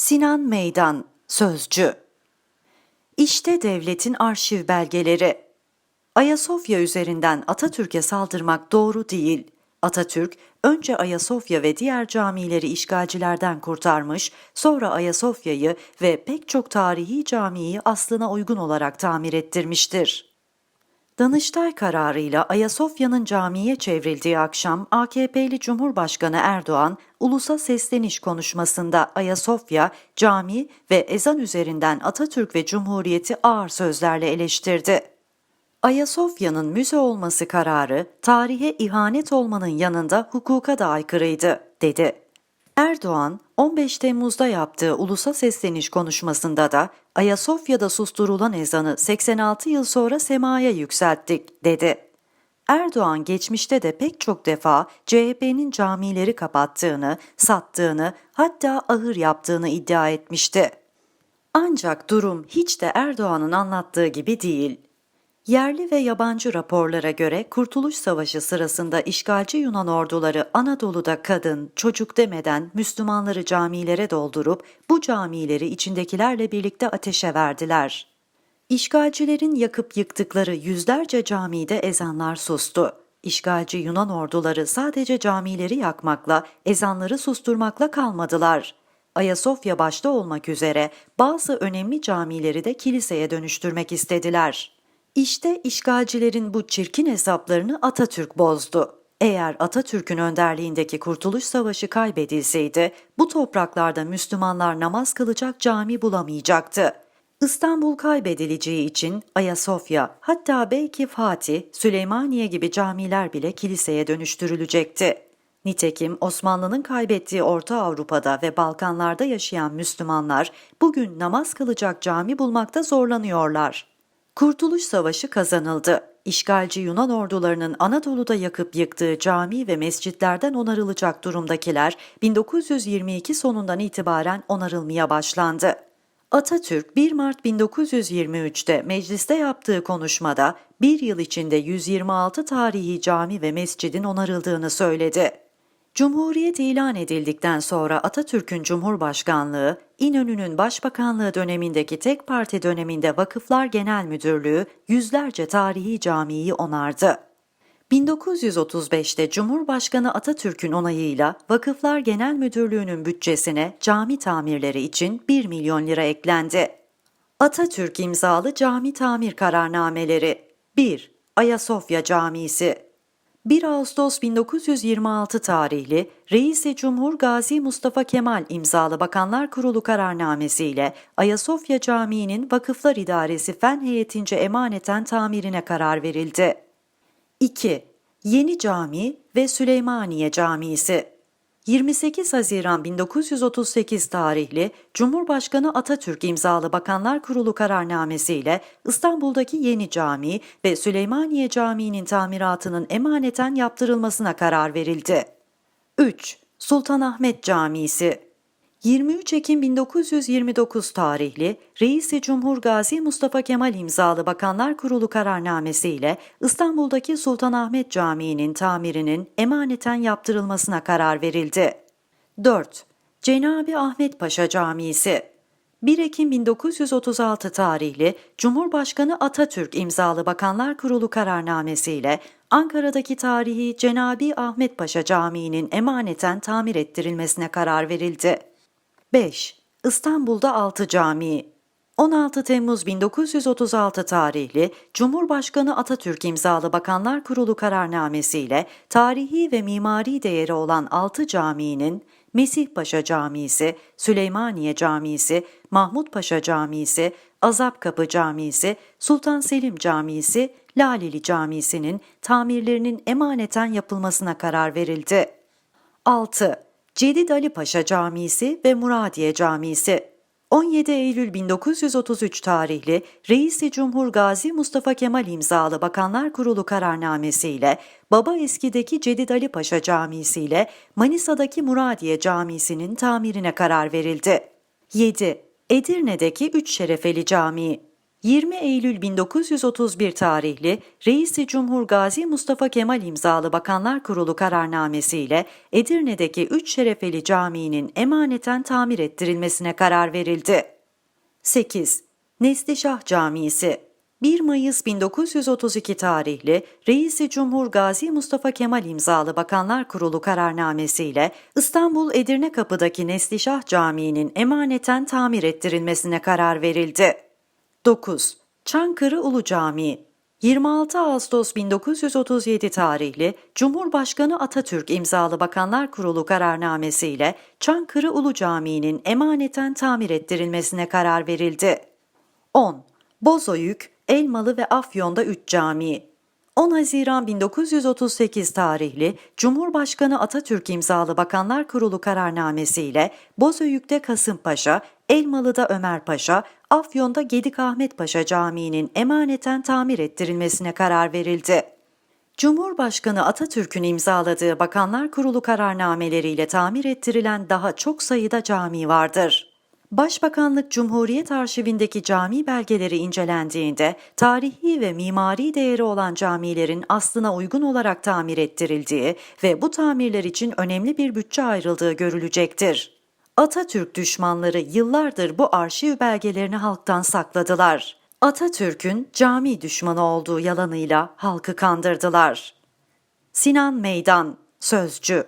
Sinan Meydan, Sözcü İşte devletin arşiv belgeleri. Ayasofya üzerinden Atatürk'e saldırmak doğru değil. Atatürk, önce Ayasofya ve diğer camileri işgalcilerden kurtarmış, sonra Ayasofya'yı ve pek çok tarihi camiyi aslına uygun olarak tamir ettirmiştir. Danıştay kararıyla Ayasofya'nın camiye çevrildiği akşam AKP'li Cumhurbaşkanı Erdoğan, ulusa sesleniş konuşmasında Ayasofya, cami ve ezan üzerinden Atatürk ve Cumhuriyeti ağır sözlerle eleştirdi. Ayasofya'nın müze olması kararı tarihe ihanet olmanın yanında hukuka da aykırıydı, dedi. Erdoğan, 15 Temmuz'da yaptığı ulusa sesleniş konuşmasında da Ayasofya'da susturulan ezanı 86 yıl sonra semaya yükselttik, dedi. Erdoğan geçmişte de pek çok defa CHP'nin camileri kapattığını, sattığını, hatta ahır yaptığını iddia etmişti. Ancak durum hiç de Erdoğan'ın anlattığı gibi değil. Yerli ve yabancı raporlara göre Kurtuluş Savaşı sırasında işgalci Yunan orduları Anadolu'da kadın, çocuk demeden Müslümanları camilere doldurup bu camileri içindekilerle birlikte ateşe verdiler. İşgalcilerin yakıp yıktıkları yüzlerce camide ezanlar sustu. İşgalci Yunan orduları sadece camileri yakmakla, ezanları susturmakla kalmadılar. Ayasofya başta olmak üzere bazı önemli camileri de kiliseye dönüştürmek istediler. İşte işgalcilerin bu çirkin hesaplarını Atatürk bozdu. Eğer Atatürk'ün önderliğindeki Kurtuluş Savaşı kaybedilseydi, bu topraklarda Müslümanlar namaz kılacak cami bulamayacaktı. İstanbul kaybedileceği için Ayasofya, hatta belki Fatih, Süleymaniye gibi camiler bile kiliseye dönüştürülecekti. Nitekim Osmanlı'nın kaybettiği Orta Avrupa'da ve Balkanlarda yaşayan Müslümanlar bugün namaz kılacak cami bulmakta zorlanıyorlar. Kurtuluş Savaşı kazanıldı. İşgalci Yunan ordularının Anadolu'da yakıp yıktığı cami ve mescitlerden onarılacak durumdakiler 1922 sonundan itibaren onarılmaya başlandı. Atatürk 1 Mart 1923'te mecliste yaptığı konuşmada bir yıl içinde 126 tarihi cami ve mescidin onarıldığını söyledi. Cumhuriyet ilan edildikten sonra Atatürk'ün Cumhurbaşkanlığı, İnönü'nün Başbakanlığı dönemindeki tek parti döneminde Vakıflar Genel Müdürlüğü yüzlerce tarihi camiyi onardı. 1935'te Cumhurbaşkanı Atatürk'ün onayıyla Vakıflar Genel Müdürlüğü'nün bütçesine cami tamirleri için 1 milyon lira eklendi. Atatürk imzalı cami tamir kararnameleri 1. Ayasofya Camisi 1 Ağustos 1926 tarihli Reis-i Cumhur Gazi Mustafa Kemal imzalı Bakanlar Kurulu kararnamesiyle Ayasofya Camii'nin Vakıflar İdaresi Fen Heyetince emaneten tamirine karar verildi. 2. Yeni Cami ve Süleymaniye Camisi 28 Haziran 1938 tarihli Cumhurbaşkanı Atatürk imzalı Bakanlar Kurulu kararnamesiyle İstanbul'daki yeni cami ve Süleymaniye Camii'nin tamiratının emaneten yaptırılmasına karar verildi. 3. Sultanahmet Camisi 23 Ekim 1929 tarihli Reis-i Cumhur Gazi Mustafa Kemal imzalı Bakanlar Kurulu kararnamesiyle İstanbul'daki Sultanahmet Camii'nin tamirinin emaneten yaptırılmasına karar verildi. 4. Cenab-ı Ahmet Paşa Camisi 1 Ekim 1936 tarihli Cumhurbaşkanı Atatürk imzalı Bakanlar Kurulu kararnamesiyle Ankara'daki tarihi Cenab-ı Ahmet Paşa Camii'nin emaneten tamir ettirilmesine karar verildi. 5. İstanbul'da 6 Camii 16 Temmuz 1936 tarihli Cumhurbaşkanı Atatürk imzalı Bakanlar Kurulu kararnamesiyle tarihi ve mimari değeri olan 6 caminin Mesih Paşa Camisi, Süleymaniye Camisi, Mahmut Paşa Camisi, Azapkapı Camisi, Sultan Selim Camisi, Laleli Camisi'nin tamirlerinin emaneten yapılmasına karar verildi. 6. Cedid Ali Paşa Camisi ve Muradiye Camisi 17 Eylül 1933 tarihli Reis-i Cumhur Gazi Mustafa Kemal imzalı Bakanlar Kurulu kararnamesiyle Baba Eski'deki Cedid Ali Paşa Camisi ile Manisa'daki Muradiye Camisi'nin tamirine karar verildi. 7. Edirne'deki Üç Şerefeli Camii 20 Eylül 1931 tarihli Reisi Cumhur Gazi Mustafa Kemal imzalı Bakanlar Kurulu kararnamesiyle Edirne'deki 3 Şerefeli Camii'nin emaneten tamir ettirilmesine karar verildi. 8. Neslişah Camisi 1 Mayıs 1932 tarihli Reisi Cumhur Gazi Mustafa Kemal imzalı Bakanlar Kurulu kararnamesiyle İstanbul Edirne Kapı'daki Neslişah Camii'nin emaneten tamir ettirilmesine karar verildi. 9. Çankırı Ulu Camii 26 Ağustos 1937 tarihli Cumhurbaşkanı Atatürk imzalı Bakanlar Kurulu kararnamesiyle Çankırı Ulu Camii'nin emaneten tamir ettirilmesine karar verildi. 10. Bozoyük, Elmalı ve Afyon'da 3 cami. 10 Haziran 1938 tarihli Cumhurbaşkanı Atatürk imzalı Bakanlar Kurulu kararnamesiyle Bozüyük'te Kasımpaşa, Elmalı'da Ömer Paşa, Afyon'da Gedik Ahmet Paşa Camii'nin emaneten tamir ettirilmesine karar verildi. Cumhurbaşkanı Atatürk'ün imzaladığı Bakanlar Kurulu kararnameleriyle tamir ettirilen daha çok sayıda cami vardır. Başbakanlık Cumhuriyet Arşivindeki cami belgeleri incelendiğinde tarihi ve mimari değeri olan camilerin aslına uygun olarak tamir ettirildiği ve bu tamirler için önemli bir bütçe ayrıldığı görülecektir. Atatürk düşmanları yıllardır bu arşiv belgelerini halktan sakladılar. Atatürk'ün cami düşmanı olduğu yalanıyla halkı kandırdılar. Sinan Meydan, Sözcü